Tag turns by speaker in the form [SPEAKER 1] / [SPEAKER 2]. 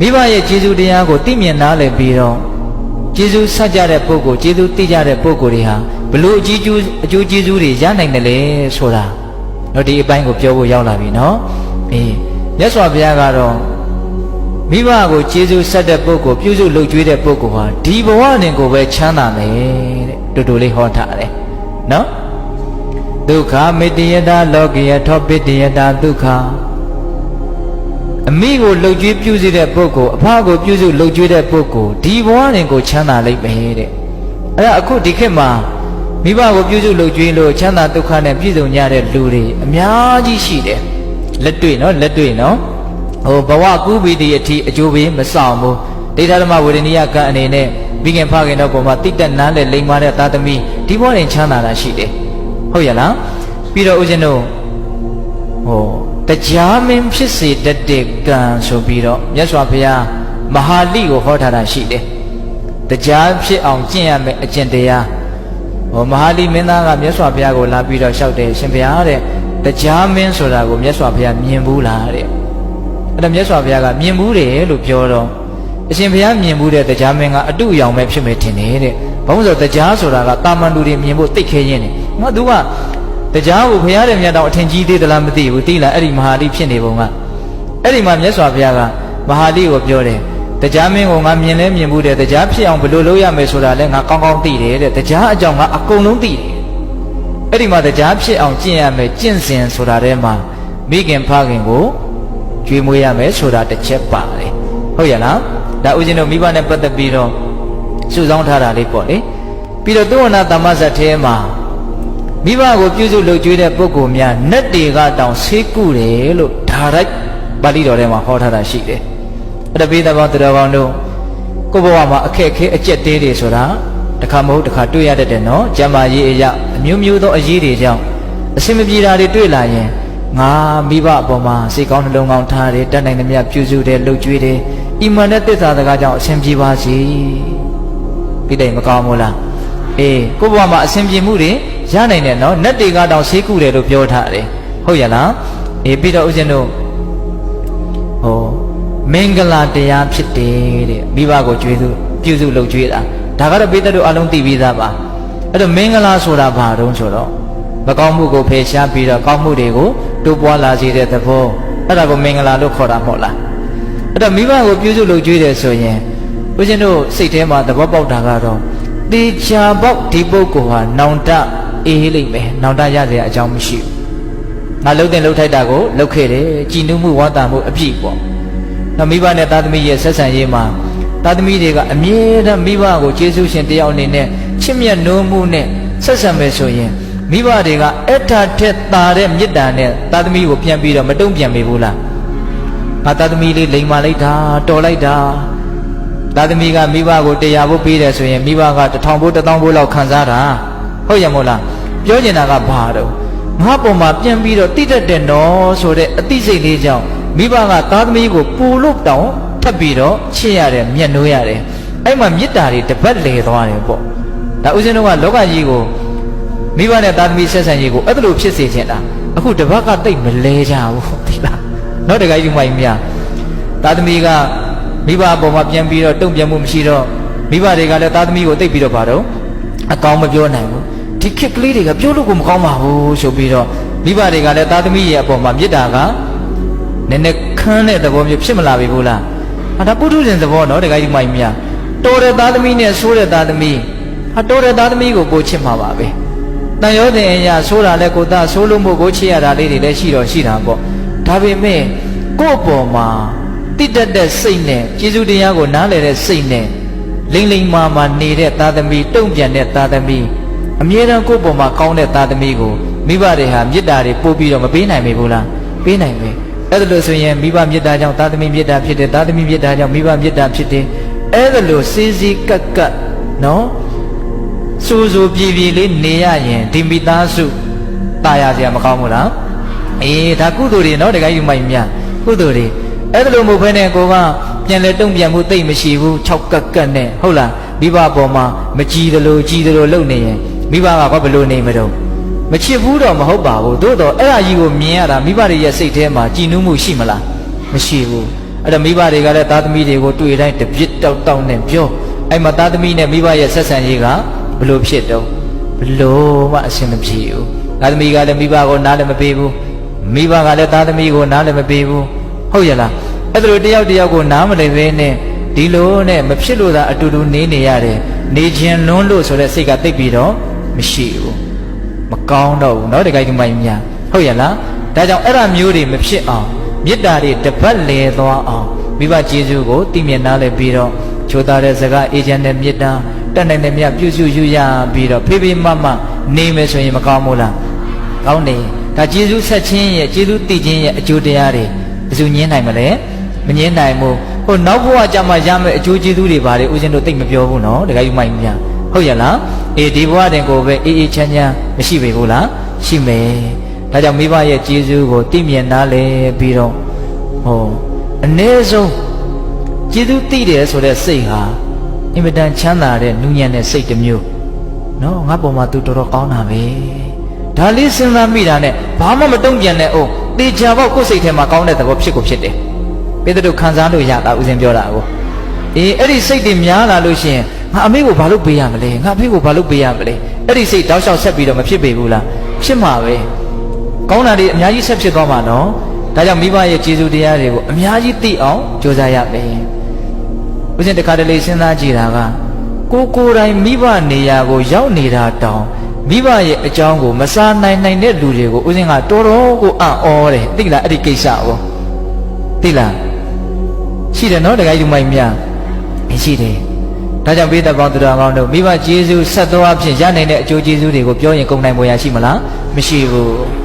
[SPEAKER 1] မိဘရဲ့ကျေးဇူးတရားကိုသိမြင်နားလည်ပြီးတော့ကျေးဇူးဆက်ကြတဲ့ပုဂ္ဂိုလ်ကျေးဇူးသိကြတဲ့ပုဂ္ဂိုလ်တွေဟာဘလို့အကြီးကျူးအကျိုးကျေးဇူးတွေရနိုင်တယ်လေဆိုတာတော့ဒီအပိုင်းကိုပြောဖို့ရောက်လာပြီနော်အေးမြတ်စွာဘုရားကတော့မိဘကိုကျေးဇူးဆက်တဲ့ပုဂ္ဂိုလ်ပြုစုလုပ်ကြွေးတဲ့ပုဂ္ဂိုလ်ဟာဒီဘဝနဲ့ကိုပဲချမ်းသာမယ်တဲ့တူတူလေးဟောထားတယ်နော်ဒုက္ခမေတ္တယတာလောကိယထောပိတ္တယတာဒုက္ခ အမိကိုလှုပ်ကြွေးပြုစုတဲ့ပုဂ္ဂိုလ်အဖကိုပြုစုလှုပ်ကြွေးတဲ့ပုဂ္ဂိုလ်ဒီဘဝနဲ့ကိုချမ်းသာလိမ့်မယ်တဲ့အဲ့ဒါအခုဒီခေတ်မှာမိဘကိုပြုစုလှုပ်ကြွေးလို့ချမ်းသာဒုက္ခနဲ့ပြည့်စုံကြတဲ့လူတွေအများကြီးရှိတယ်လက်တွေ့နော်လက်တွေ့နော်ဟိုဘဝကူးပြီးဒီအထိအကျိုးပေးမဆောင်ဘူးဒိဋ္ဌဓမ္မဝေဒနိယကံအနေနဲ့ပြီးခင်ဖခင်တော့ပုံမှာတိတက်နန်းတဲ့လိမ္မာတဲ့သာသမီဒီဘဝနဲ့ချမ်းသာတာရှိတယ်ဟုတ်ရလားပြီးတော့ဦးဇင်းတို့ဟို တရားမင်းဖြစ်စေတတ်တဲ့ကံဆိုပြီးတော့မြတ်စွာဘုရားမဟာလိကိုဟောထားတာရှိတယ်တရားဖြစ်အောင်ကျင့်ရမယ်အကျင့်တရားဟောမဟာလိမင်းသားကမြတ်စွာဘုရားကိုလာပြီးတော့လျှောက်တယ်ရှင်ဘုရားတဲ့တရားမင်းဆိုတာကိုမြတ်စွာဘုရားမြင်ဘူးလားတဲ့အဲ့ဒါမြတ်စွာဘုရားကမြင်ဘူးတယ်လို့ပြောတော့အရှင်ဘုရားမြင်ဘူးတဲ့တရားမင်းကအတုအယောင်ပဲဖြစ်မယ်ထင်တယ်တဲ့ဘာလို့ဆိုတော့တရားဆိုတာကတာမန်လူတွေမြင်ဖို့သိခဲရင်းနေငါသူက တရားကိုဘုရားတဲ့မြတ်တော်အထင်ကြီးသေးသလားမသိဘူးသိလားအဲ့ဒီမဟာလိဖြစ်နေပုံကအဲ့ဒီမှာမြတ်စွာဘုရားကမဟာလိကိုပြောတယ်တရားမင်းကိုငါမြင်လဲမြင်ဘူးတဲ့တရားဖြစ်အောင်ဘယ်လိုလုပ်ရမယ်ဆိုတာလဲငါကောင်းကောင်းသိတယ်တဲ့တရားအကြောင်းငါအကုန်လုံးသိတယ်အဲ့ဒီမှာတရားဖြစ်အောင်ကျင့်ရမယ်ကျင့်စဉ်ဆိုတာထဲမှာမိခင်ဖခင်ကိုကြွေးမွေးရမယ်ဆိုတာတစ်ချက်ပါတယ်ဟုတ်ရဲ့လားဒါဦးဇင်းတို့မိဘနဲ့ပတ်သက်ပြီးတော့စုဆောင်းထားတာလေးပေါ့လေပြီးတော့သုဝနာတမ္မဇတ်ထဲမှာ မိဘကိုပြုစုလုပ်ကျွေးတဲ့ပုဂ္ဂိုလ်များနတ်တွေကတောင်ဆေးကုတယ်လို့ဒါရိုက်ပါဠိတော်ထဲမှာဟောထားတာရှိတယ်အဲ့ဒါပိသဘောသူတော်ကောင်းတို့ကိုယ့်ဘဝမှာအခက်အခဲအကျက်သေးတွေဆိုတာတစ်ခါမဟုတ်တစ်ခါတွေ့ရတတ်တယ်နော်ကျမ်းမာရေးအရာအမျိုးမျိုးသောအရေးတွေကြောင့်အစင်မပြေတာတွေတွေ့လာရင်ငါမိဘအပေါ်မှာစိတ်ကောင်းနှလုံးကောင်းထားတယ်တတ်နိုင်သမျှပြုစုတယ်လှုပ်ကြွေးတယ်အီမန်နဲ့သစ္စာစကားကြောင့်အဆင်ပြေပါစေပြီးတယ်မကောင်းဘူးလားအေးကိုယ့်ဘဝမှာအဆင်ပြေမှုတွေ ရနိုင်တယ်နော်နတ်တွေကတောင်ဆေးကုတယ်လို့ပြောထားတယ်ဟုတ်ရလားအေးပြီးတော့ဦးဇင်းတို့ဟောမင်္ဂလာတရားဖြစ်တယ်တဲ့မိဘကိုကြွေးစုပြုစုလုပ်ကြွေးတာဒါကတော့ပိဿတို့အလုံးသိပြီးသားပါအဲ့တော့မင်္ဂလာဆိုတာဘာတုံးဆိုတော့မကောင်းမှုကိုဖယ်ရှားပြီးတော့ကောင်းမှုတွေကိုတိုးပွားလာစေတဲ့သဘောအဲ့ဒါကိုမင်္ဂလာလို့ခေါ်တာမဟုတ်လားအဲ့တော့မိဘကိုပြုစုလုပ်ကြွေးတယ်ဆိုရင်ဦးဇင်းတို့စိတ်ထဲမှာသဘောပေါက်တာကတော့တေချာပေါက်ဒီပုဂ္ဂိုလ်ဟာနောင်တ အေးလိမ့်မယ်နောင်တရစရာအကြောင်းမရှိဘူးငါလှုပ်တဲ့လှုပ်ထိုက်တာကိုလှုပ်ခဲ့တယ်ကြည်နူးမှုဝါတာမှုအပြည့်ပေါ့နော်မိဘနဲ့သားသမီးရဲ့ဆက်ဆံရေးမှာသားသမီးတွေကအမြဲတမ်းမိဘကိုကျေးဇူးရှင်တယောက်အနေနဲ့ချစ်မြတ်နိုးမှုနဲ့ဆက်ဆံမယ်ဆိုရင်မိဘတွေကအထာထက်သာတဲ့မေတ္တာနဲ့သားသမီးကိုပြန်ပြီးတော့မတုံ့ပြန်မိဘူးလားငါသားသမီးလေးလိမ်မာလိုက်တာတော်လိုက်တာသားသမီးကမိဘကိုတရားဖို့ပေးတယ်ဆိုရင်မိဘကတစ်ထောင်ဖို့တစ်သောင်းဖို့လောက်ခံစားတာ ဟုတ်ရမို့လားပြောချင်တာကဘာတော့ငါပုံမှာပြန်ပြီးတော့တိတက်တဲ့နော်ဆိုတဲ့အသိစိတ်လေးကြောင့်မိဘကသားသမီးကိုပူလို့တောင်ထပ်ပြီးတော့ချစ်ရတယ်မျက်နှိုးရတယ်အဲ့မှာမေတ္တာတွေတပတ်လေသွားတယ်ပေါ့ဒါဥစဉ်တော့ကလောကကြီးကိုမိဘနဲ့သားသမီးဆက်ဆံရေးကိုအဲ့လိုဖြစ်စေချင်တာအခုတပတ်ကတိတ်မလဲကြဘူးဒီလားနော်တခါယူမိုင်းမြသားသမီးကမိဘအပေါ်မှာပြန်ပြီးတော့တုံ့ပြန်မှုမရှိတော့မိဘတွေကလည်းသားသမီးကိုတိတ်ပြီးတော့ပါတော့အကောင်းမပြောနိုင်ဘူး ဒီခက်ကလေးတွေကပြောလို့ကိုမကောင်းပါဘူးဆိုပြီးတော့မိဘတွေကလည်းသားသမီးရဲ့အပေါ်မှာမေတ္တာကနည်းနည်းခန်းတဲ့သဘောမျိုးဖြစ်မလာပြီဘူးလားဟာဒါပုထုဇဉ်သဘောနော်တခါကြီးမိုင်းမြတော်တဲ့သားသမီးနဲ့ဆိုးတဲ့သားသမီးဟာတော်တဲ့သားသမီးကိုပိုချစ်မှာပါပဲတန်ရောတင်အရာဆိုးတာလဲကိုသားဆိုးလို့မို့ကိုချစ်ရတာလေးတွေလည်းရှိတော့ရှိတာပေါ့ဒါပေမဲ့ကိုယ့်အပေါ်မှာတိတက်တဲ့စိတ်နဲ့ကျေးဇူးတရားကိုနားလည်တဲ့စိတ်နဲ့လိမ့်လိမ့်မာမာနေတဲ့သားသမီးတုံ့ပြန်တဲ့သားသမီး အမြဲတမ်းကိုယ့်ပေါ်မှာကောင်းတဲ့သားသမီးကိုမိဘတွေဟာမေတ္တာတွေပို့ပြီးတော့မပေးနိုင်ဘူးလားပေးနိုင်ပဲအဲ့ဒါလို့ဆိုရင်မိဘမေတ္တာကြောင့်သားသမီးမေတ္တာဖြစ်တယ်သားသမီးမေတ္တာကြောင့်မိဘမေတ္တာဖြစ်တယ်အဲ့ဒါလို့စီစီကက်ကက်နော်စူစူပြေပြေလေးနေရရင်ဒီမိသားစုตายရစရာမကောင်းဘူးလားအေးဒါကုသိုလ်တွေနော်တခါယူမိုက်မြကုသိုလ်တွေအဲ့ဒါလို့မဟုတ်ဘဲနဲ့ကိုကပြန်လဲတုံ့ပြန်မှုတိတ်မရှိဘူး6ကက်ကက်နဲ့ဟုတ်လားမိဘပေါ်မှာမကြည်သလိုကြည်သလိုလုပ်နေရင် မိဘကဘာဘလို့နေမတော့မချစ်ဘူးတော့မဟုတ်ပါဘူးသို့တော့အဲ့ဒါကြီးကိုမြင်ရတာမိဘတွေရဲ့စိတ်ထဲမှာကြည်နူးမှုရှိမလားမရှိဘူးအဲ့တော့မိဘတွေကလည်းသားသမီးတွေကိုတွေ့တိုင်းတပြစ်တောက်တောက်နဲ့ပြောအဲ့မှာသားသမီးနဲ့မိဘရဲ့ဆက်ဆံရေးကဘလို့ဖြစ်တော့ဘလို့မှအဆင်မပြေဘူးသားသမီးကလည်းမိဘကိုနားလည်းမပေးဘူးမိဘကလည်းသားသမီးကိုနားလည်းမပေးဘူးဟုတ်ရလားအဲ့ဒါလိုတယောက်တယောက်ကိုနားမလည်ဘဲနဲ့ဒီလိုနဲ့မဖြစ်လို့သာအတူတူနေနေရတယ်နေခြင်းလွန်းလို့ဆိုတဲ့စိတ်ကတိတ်ပြီးတော့ မရှိဘူးမကောင်းတော့ဘူးเนาะတခါဒီမိုင်းများဟုတ်ရလားဒါကြောင့်အဲ့ဒါမျိုးတွေမဖြစ်အောင်မေတ္တာတွေတပတ်လဲသွားအောင်မိဘကျေးဇူးကိုတည်မြဲနားလဲပြီးတော့ချိုးသားတဲ့စကားအေဂျင့်တဲ့မေတ္တာတက်နိုင်တဲ့မြတ်ပြုစုယူရပြီးတော့ဖေးဖေးမမနေမယ်ဆိုရင်မကောင်းဘူးလားကောင်းတယ်ဒါကျေးဇူးဆက်ခြင်းရဲ့ကျေးဇူးတည်ခြင်းရဲ့အကျိုးတရားတွေဘယ်သူညင်းနိုင်မလဲမငင်းနိုင်ဘူးဟိုနောက်ဘဝကြမှာရမယ့်အကျိုးကျေးဇူးတွေဘာတွေဦးဇင်းတို့သိမပြောဘူးနော်တခါယူမိုင်းများ ဟုတ်ရလားအေးဒီဘဝတင်ကိုပဲအေးအေးချမ်းချမ်းမရှိပေဘူးလားရှိမယ်ဒါကြောင့်မိဘရဲ့ကျေးဇူးကိုသိမြင်နားလဲပြီးတော့ဟောအ ਨੇ ဆုံးကျေးဇူးသိတယ်ဆိုတဲ့စိတ်ဟာအင်မတန်ချမ်းသာတဲ့နူးညံ့တဲ့စိတ်တစ်မျိုးနော်ငါပေါ်မှာ तू တော်တော်ကောင်းတာပဲဒါလေးစဉ်းစားမိတာနဲ့ဘာမှမတုံ့ပြန်နဲ့အိုးတေချာပေါ့ကိုယ်စိတ်ထဲမှာကောင်းတဲ့သဘောဖြစ်ကိုဖြစ်တယ်ပေတရုခံစားလို့ရတာဦးဇင်းပြောတာကိုအေးအဲ့ဒီစိတ်တွေများလာလို့ရှိရင် ငါအမေကိုဘာလို့ပေးရမလဲငါအဖေကိုဘာလို့ပေးရမလဲအဲ့ဒီစိတ်တောက်လျှောက်ဆက်ပြီးတော့မဖြစ်ပေဘူးလားဖြစ်မှာပဲကောင်းတာတွေအများကြီးဆက်ဖြစ်သွားမှာနော်ဒါကြောင့်မိဘရဲ့ကျေးဇူးတရားတွေကိုအများကြီးသိအောင်ကြိုးစားရမယ်ဦးဇင်းတခါတလေစဉ်းစားကြည့်တာကကိုကိုယ်တိုင်မိဘနေရာကိုရောက်နေတာတောင်မိဘရဲ့အကြောင်းကိုမစားနိုင်နိုင်တဲ့လူတွေကိုဦးဇင်းကတော်တော်ကိုအံ့ဩတယ်သိလားအဲ့ဒီကိစ္စကိုသိလားရှိတယ်နော်တခါယူမိုင်းများရှိတယ် ဒါကြောင့်ပေးသက်ပေါင်းသူတော်ကောင်းတို့မိဘကျေးဇူးဆက်သွားဖြင့်ရနိုင်တဲ့အကျိုးကျေးဇူးတွေကိုပြောရင်ကုန်နိုင်ပေါ်ရရှိမလားမရှိဘူး